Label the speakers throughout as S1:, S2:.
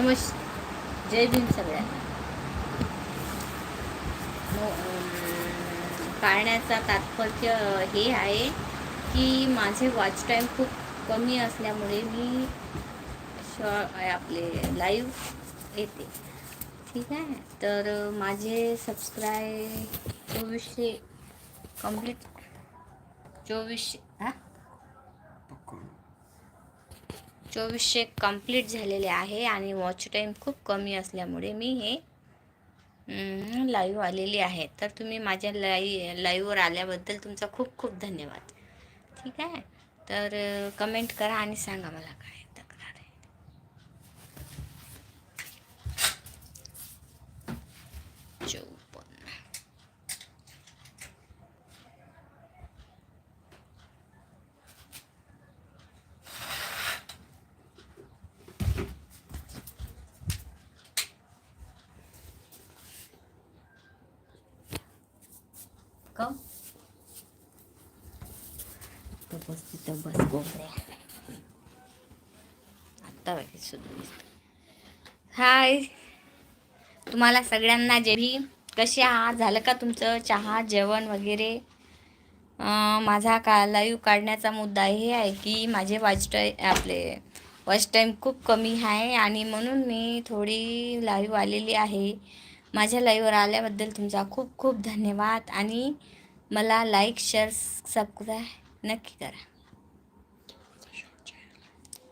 S1: नमस् जय भीम सगळ्यांना. पाळण्याचा तात्पर्य हे आहे की माझे वॉच टाईम खूप कमी असल्यामुळे मी शॉ आपले लाईव्ह येते. ठीक आहे? तर माझे सबस्क्राय चोवीसशे कंप्लीट चोवीसशे हां चोवीसशे कंप्लीट झालेले आहे आणि वॉच टाईम खूप कमी असल्यामुळे मी हे लाईव्ह आलेली आहे. तर तुम्ही माझ्या लाई लाईव्हवर आल्याबद्दल तुमचा खूप खूप धन्यवाद. ठीक आहे? तर कमेंट करा आणि सांगा मला काय. कम तर बस तिथं बस गोबऱ्या आत्ता वगैरे सुद्धा हाय तुम्हाला सगळ्यांना जे भी कसे आहात? झालं का तुमचं चहा जेवण वगैरे? माझा का लाईव्ह काढण्याचा मुद्दा हे आहे की माझे वॉच टाईम आपले वॉच टाईम खूप कमी आहे आणि म्हणून मी थोडी लाईव्ह आलेली आहे. माझ्या लाईव्हवर आल्याबद्दल तुमचा खूप खूप धन्यवाद आणि मला लाईक शेअर सबस्क्राईब नक्की करा.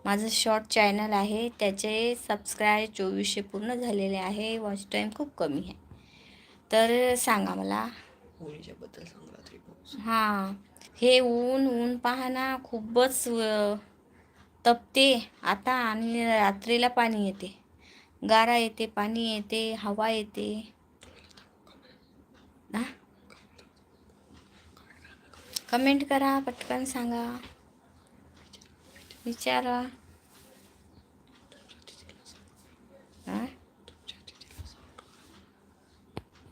S1: माझं शॉर्ट चॅनल आहे त्याचे सबस्क्राईब चोवीसशे पूर्ण झालेले आहे वॉच टाईम खूप कमी आहे. तर सांगा मला. हां. हे ऊन ऊन पहा ना खूपच तपते. आता आणि रात्रीला पाणी येते. गारा येते पाणी येते हवा येते. कमेंट करा पटकन सांगा. विचारा.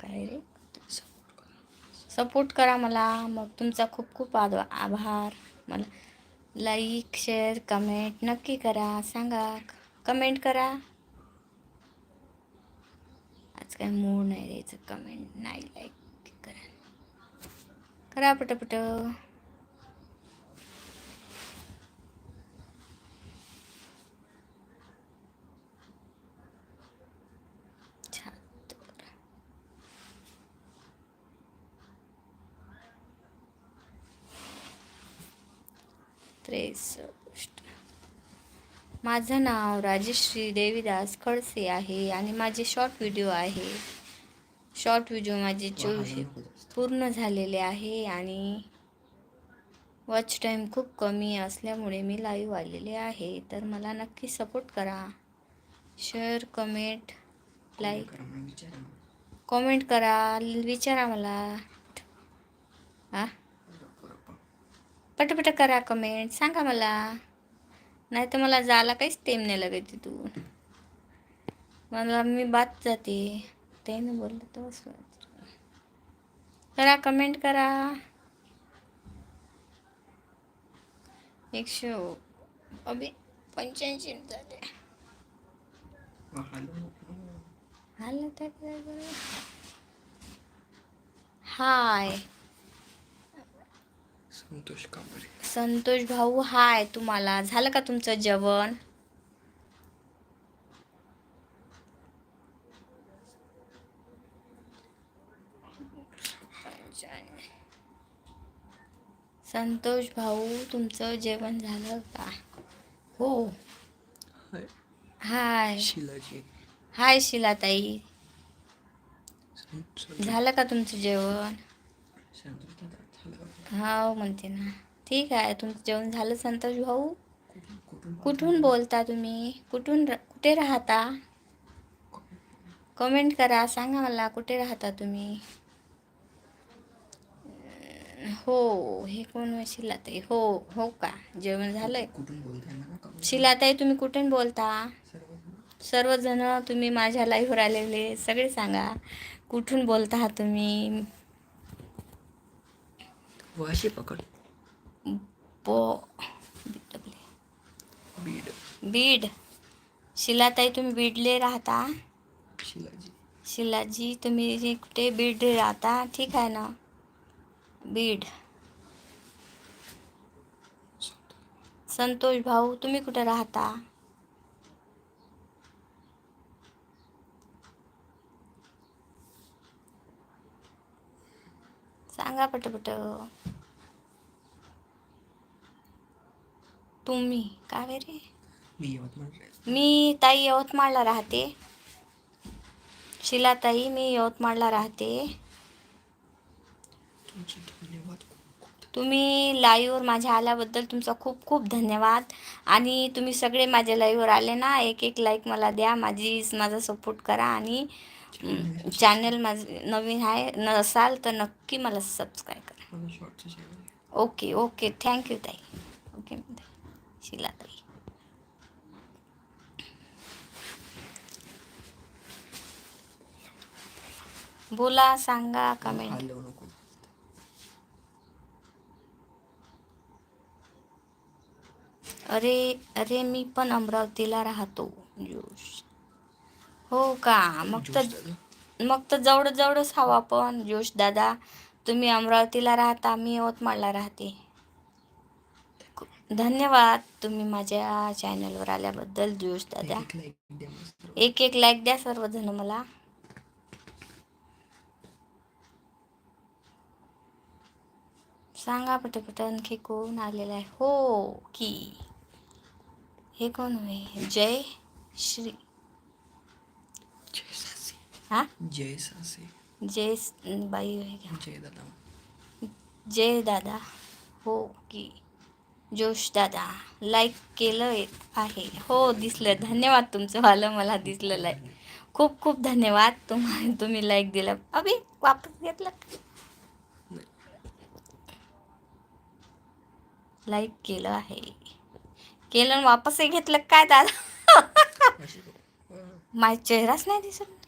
S1: काय रे? सपोर्ट करा मला. मग तुमचा खूप खूप आद आभार. मला लाईक शेअर कमेंट नक्की करा. सांगा. कमेंट करा. आज काय मूड नाही द्यायचं कमेंट नाही लाईक करा। करा पटपट छान त्रेसष्ट माझं नाव राजश्री देवीदास खडसे आहे आणि माझे शॉर्ट व्हिडिओ आहे. शॉर्ट व्हिडिओ माझे चोवीस पूर्ण झालेले आहे आणि वॉच टाईम खूप कमी असल्यामुळे मी लाईव्ह आलेले आहे. तर मला नक्की सपोर्ट करा. शेअर कमेंट लाईक कमेंट करा. विचारा मला. हां पटपट करा कमेंट सांगा मला. नाही तर मला जायला काहीच टेम नाही लागत तिथून मला मी बात जाते. ते नाही बोललं तर बस करा कमेंट करा. एकशे अभि पंच्याऐंशी झाले. हाय.
S2: संतोष कांबरे
S1: संतोष भाऊ हाय तुम्हाला. झालं का तुमचं जेवण? संतोष भाऊ तुमचं जेवण झालं का? हो.
S2: हाय.
S1: हाय.
S2: शिलाजी.
S1: हाय शिलाताई. झालं का तुमचं जेवण? हो म्हणते ना. ठीक आहे तुमचं जेवण झालं संतोष भाऊ?
S2: कुठून
S1: बोलता? तुम्ही? कुठून कुठे राहता? कमेंट करा सांगा मला कुठे राहता तुम्ही? हो हे कोण आहे? शिलाताई. हो हो का? जेवण झालंय? शिलाताई तुम्ही कुठून बोलता?
S2: सर्व
S1: सर्वजण तुम्ही माझ्या लाईव्हवर आलेले सगळे सांगा. कुठून बोलता तुम्ही?
S2: पकड.
S1: बो
S2: बीड.
S1: बीड. शिलाताई तुम्ही बीडले राहता?
S2: शिलाजी.
S1: शिलाजी तुम्ही कुठे बीड राहता ठीक आहे ना? बीड. संतोष भाऊ तुम्ही कुठे राहता? सांगा पटपट. तुम्ही? का बे रे
S2: मी यवतमाळ रे.
S1: मी ताई यवतमाळला राहते. शिलाताई मी यवतमाळला राहते. तुम्ही लाईव्हवर माझ्या आल्याबद्दल तुमचा खूप खूप धन्यवाद. आणि तुम्ही सगळे माझ्या लाईव्हवर आले ना एक एक लाईक मला द्या. माझी माझा सपोर्ट करा आणि चॅनल माझ नवीन आहे. नसाल तर नक्की मला सबस्क्राईब करा. ओके ओके थँक्यू ताई. ओके शिलाताई बोला सांगा कमेंट अरे अरे मी पण अमरावतीला राहतो जोश. हो का? मग तर. मग तर जवळ जवळच हवं आपण जोश दादा. तुम्ही अमरावतीला राहता मी यवतमाळला राहते. धन्यवाद. तुम्ही माझ्या चॅनलवर आल्याबद्दल जोश दादा.
S2: एक
S1: एक लाईक द्या सर्वजण मला. सांगा पटपट आणखी कोण आलेला आहे? हो की. हे कोण आहे? जय श्री. हा?
S2: जय सासे.
S1: जय बाई
S2: जय दादा.
S1: जय दादा. हो की. जोश दादा लाईक केलं आहे. हो दिसलं. धन्यवाद तुमचं वालं मला दिसलं लाईक खूप खूप धन्यवाद तुम्हा तुम्ही लाईक दिलं. अभि वापस घेतलं? लाईक केलं आहे. केलं वापसही घेतलं. काय दादा. माझा चेहराच नाही दिसत.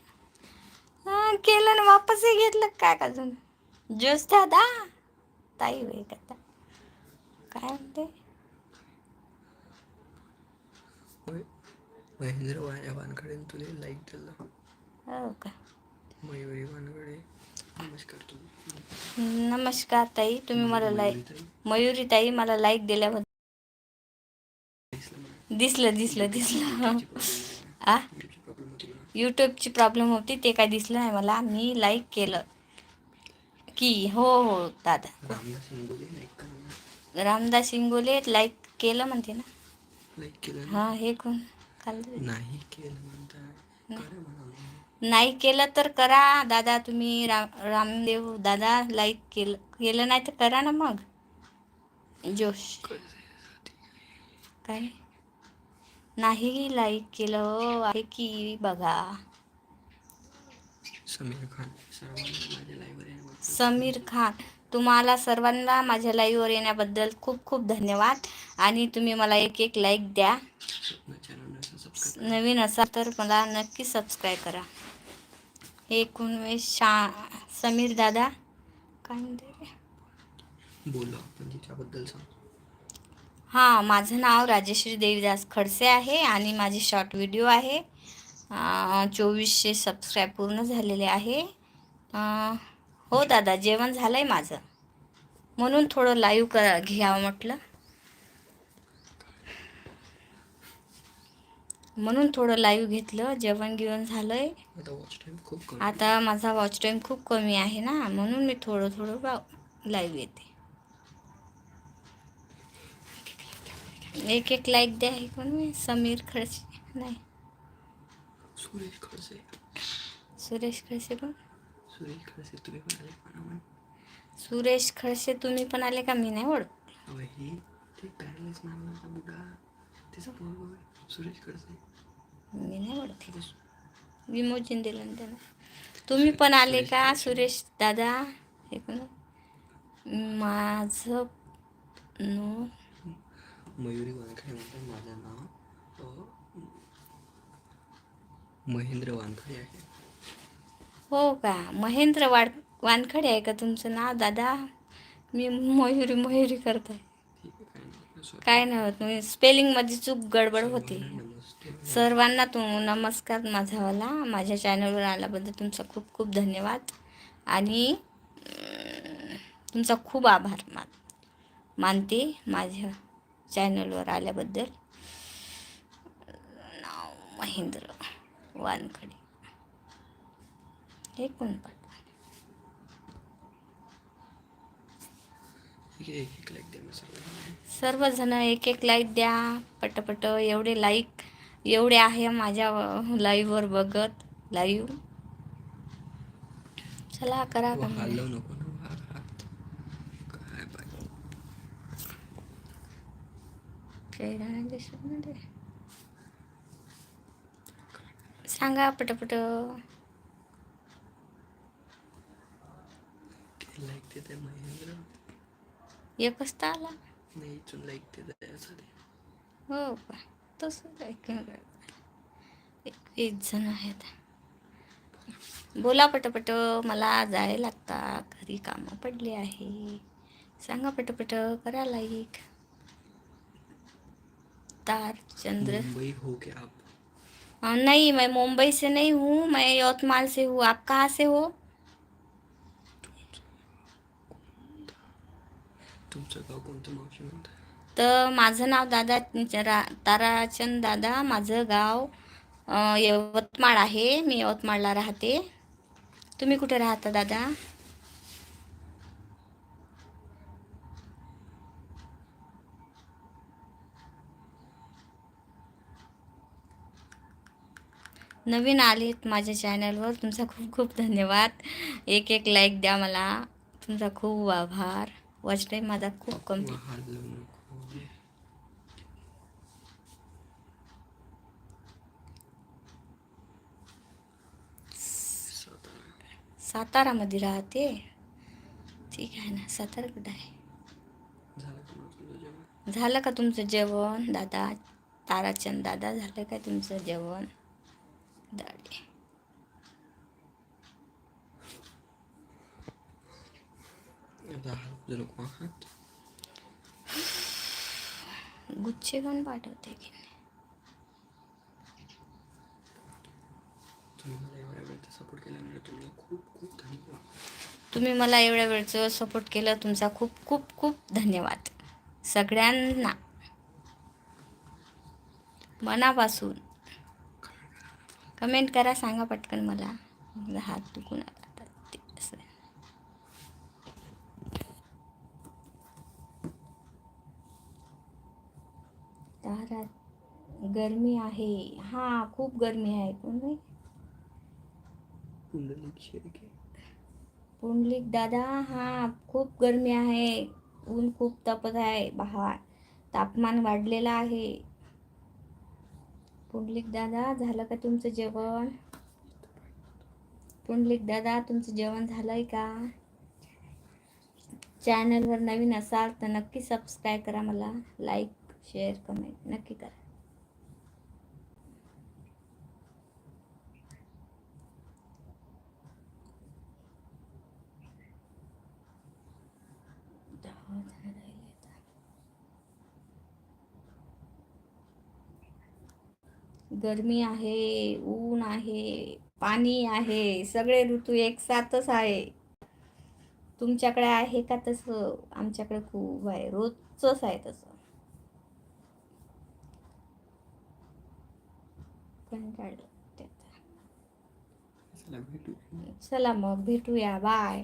S1: हा केलं वापसही घेतलं. काय अजून? जोश दादा ताई वे का काय म्हणते.
S2: महेंद्र वाया तुले लाईक दिलं.
S1: हो का?
S2: मयुरी वानखडे. नमस्कार तुम्ही.
S1: नमस्कार ताई. तुम्ही मला लाईक. मयुरी ताई. मला लाईक दिल्याबद्दल
S2: दिसलं.
S1: दिसलं दिसलं आ. यूट्यूबची प्रॉब्लेम होती ते काय दिसलं नाही मला. मी लाईक केलं. की हो हो दादा.
S2: रामदास इंगोले लाईक
S1: केलं म्हणते ना.
S2: लाईक केलं ना?
S1: हा हे कोण? काल
S2: नाही केलं म्हणताय करा म्हणा
S1: नाही केलं तर करा. दादा तुम्ही राम रामदेव दादा लाईक केलं केलं नाही तर करा ना मग. जोश. काय? नाही लाईक केलं. आहे की बघा.
S2: समीर खान सर्वांना माझ्या
S1: समीर खान. तुम्हाला सर्वांना माझ्या लाईव्हवर येण्याबद्दल खूप खूप धन्यवाद. आणि तुम्ही मला एक एक लाईक द्या. नवीन असाल तर मला नक्की सबस्क्राईब करा. एकोणवीस शा समीर दादा काय म्हणते
S2: सांग.
S1: हां माझं नाव राजेश्री देवीदास खडसे आहे आणि माझी शॉर्ट व्हिडिओ आहे. चोवीसशे सबस्क्राईब पूर्ण झालेले आहे. हो दादा जेवण झालं आहे माझं. म्हणून थोडं लाईव्ह करा घ्यावं म्हटलं. म्हणून थोडं लाईव्ह घेतलं जेवण गिवण झालं आहे
S2: आता
S1: माझा वॉच टाईम खूप कमी आहे ना म्हणून मी थोडं थोडं लाईव्ह येते. एक एक लाईक द्या हे कोण? मी समीर खडसे. नाही.
S2: सुरेश खडसे.
S1: सुरेश खडसे पण
S2: सुरेश खडसे तुम्ही पण आले
S1: सुरेश तुम्ही पण आले का? मी नाही ओळख.
S2: अहो हे ते त्याचा पोरगा सुरेश
S1: मी नाही ओळखते. विमोचन दिलं ना त्यानं तुम्ही पण आले का सुरेश दादा? हे कोण? माझं नो.
S2: मयुरी वानखडे म्हणतात माझं नाव. महेंद्र वानखडे आहे.
S1: हो का? महेंद्र वाड वानखडे आहे का तुमचं नाव दादा? मी मयुरी मयुरी करते
S2: काय नाही sorry.
S1: काय होत स्पेलिंगमध्ये चूक गडबड होती.
S2: सर्वांना
S1: तू नमस्कार माझावाला माझ्या चॅनलवर आल्याबद्दल तुमचा खूप खूप धन्यवाद. आणि तुमचा खूप आभार मान मानते माझ्या चॅनलवर आल्याबद्दल. नाव महेंद्र वानखडे. हे
S2: सर्व
S1: सर्वजण एक एक लाईक द्या. पटपट एवढे लाईक एवढे आहे माझ्या लाईव्हवर बघत. लाईव्ह चला करा
S2: वा,
S1: comment.
S2: लाईक देत आहे महेंद्र
S1: एकच तर आला
S2: नाही इथून लाईक देत आहे असं ते
S1: हो का तसं एकवीस जण आहेत बोला पटपट मला जायला लागता घरी कामं पडली आहे. सांगा पटपट करा लाईक तार चंद्र.
S2: मुंबई हो क्या आप?
S1: अ, नहीं मैं मुंबई से नहीं हूँ मैं यवतमाल से हूँ. आप कहाँ से हो?
S2: तुमचं गाव कोणतं मावशी म्हणताय
S1: तर माझं नाव दादा रा ताराचंद दादा. माझं गाव यवतमाळ आहे. मी यवतमाळला राहते. तुम्ही कुठे राहता दादा? नवीन आलेत माझ्या चॅनलवर. तुमचा खूप खूप धन्यवाद. एक एक लाईक द्या मला. तुमचा खूप आभार. वॉच टाईम माझा खूप कमी. सातारामध्ये राहते. ठीक आहे ना सातारा कुठं आहे.
S2: झालं का
S1: तुमचं जेवण? दादा ताराचंद दादा झालं का तुमचं जेवण? दाढी.
S2: नको हात
S1: गुच्छे घेऊन पाठवते की
S2: तुम्ही मला एवढ्या वेळचा सपोर्ट केल्यामुळे तुम्हाला खूप खूप धन्यवाद.
S1: तुम्ही मला एवढ्या वेळचं सपोर्ट केलं तुमचा खूप खूप खूप धन्यवाद. सगळ्यांना. मनापासून. कमेंट करा सांगा पटकन मला. हात दुखून आला असं. तारा गरमी आहे. हां खूप गरमी आहे. कोण?
S2: पुंडलिक
S1: पुंडलिक दादा हा खूप गरमी आहे. ऊन खूप तपत आहे. बाहेर तापमान वाढलेलं आहे. पुंडलिक दादा झालं का तुमचं जेवण? पुंडलिक दादा तुमचं जेवण झालंय का? चॅनलवर नवीन असाल तर नक्की सबस्क्राईब करा मला. लाईक शेअर कमेंट नक्की करा. गरमी आहे ऊन आहे पाणी आहे सगळे ऋतू एक साथच आहे. तुमच्याकडे आहे का तसं? आमच्याकडे खूप आहे. रोजच आहे तसं. कंटाळलं.
S2: चला भेटू.
S1: चला मग भेटूया. बाय